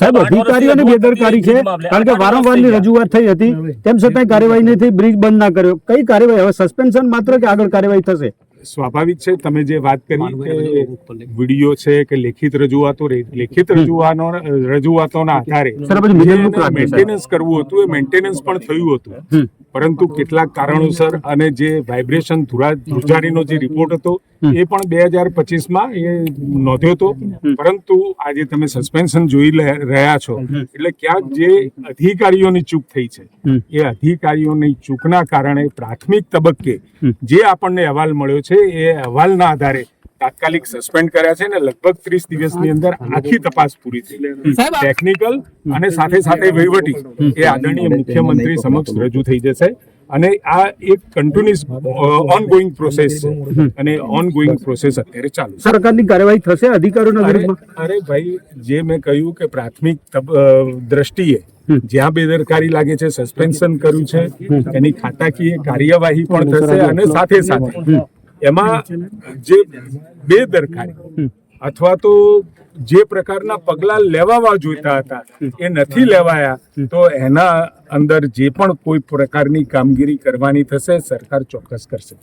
સાહેબ અધિકારીઓની બેદરકારી છે કારણ કે વારંવારની રજૂઆત થઈ હતી તેમ છતાં કાર્યવાહી નહીં થઈ બ્રિજ બંધ ના કર્યો. કઈ કાર્યવાહી? હવે સસ્પેન્શન માત્ર કે આગળ કાર્યવાહી થશે? સ્વાભાવિક છે તમે જે વાત કરી કે વીડિયો છે કે લેખિત રજૂઆતો રે- લેખિત રજૂઆતો રજૂઆતોના આધારે. મેન્ટેનન્સ કરવું હતું એ મેન્ટેનન્સ પણ થયું હતું. પરંતુ કેટલાક કારણોસર અને જે વાઇબ્રેશન ધુરા ધ્રુજારીનો જે રિપોર્ટ હતો એ પણ બે હજાર પચીસમાં એ નોંધ્યો હતો. પરંતુ આજે તમે સસ્પેન્શન જોઈ લે- રહ્યા છો એટલે ક્યાંક જે અધિકારીઓની ચૂક થઈ છે એ અધિકારીઓની ચૂકના કારણે પ્રાથમિક તબક્કે જે આપણને અહેવાલ મળ્યો છે એ અહેવાલના આધારે તાત્કાલિક સસ્પેન્ડ કર્યા છે ને લગભગ ત્રીસ દિવસની અંદર આખી તપાસ પૂરી થઈ. ટેકનિકલ અને સાથે સાથે વહીવટી. એ આદરણીય મુખ્યમંત્રી સમક્ષ રજૂ થઈ જશે. અને આ એક કન્ટિન્યુઅસ ઓનગોઈંગ પ્રોસેસ છે. અને ઓનગોઈંગ પ્રોસેસ અત્યારે ચાલુ સરકારની કાર્યવાહી થશે અધિકારીઓના વિરુદ્ધમાં અરે ભાઈ જે મેં કહ્યું કે પ્રાથમિક દ્રષ્ટિએ જ્યાં બેદરકારી લાગે છે સસ્પેન્શન કર્યું છે એની ખાતાકીય કાર્યવાહી પણ થશે અને સાથે સાથે એમાં જે બેદરકારી અથવા તો જે પ્રકારના પગલાં લેવાવા જોઈતા હતા એ નથી લેવાયા તો એના અંદર જે પણ કોઈ પ્રકારની કામગીરી કરવાની થશે સરકાર ચોક્કસ કરશે.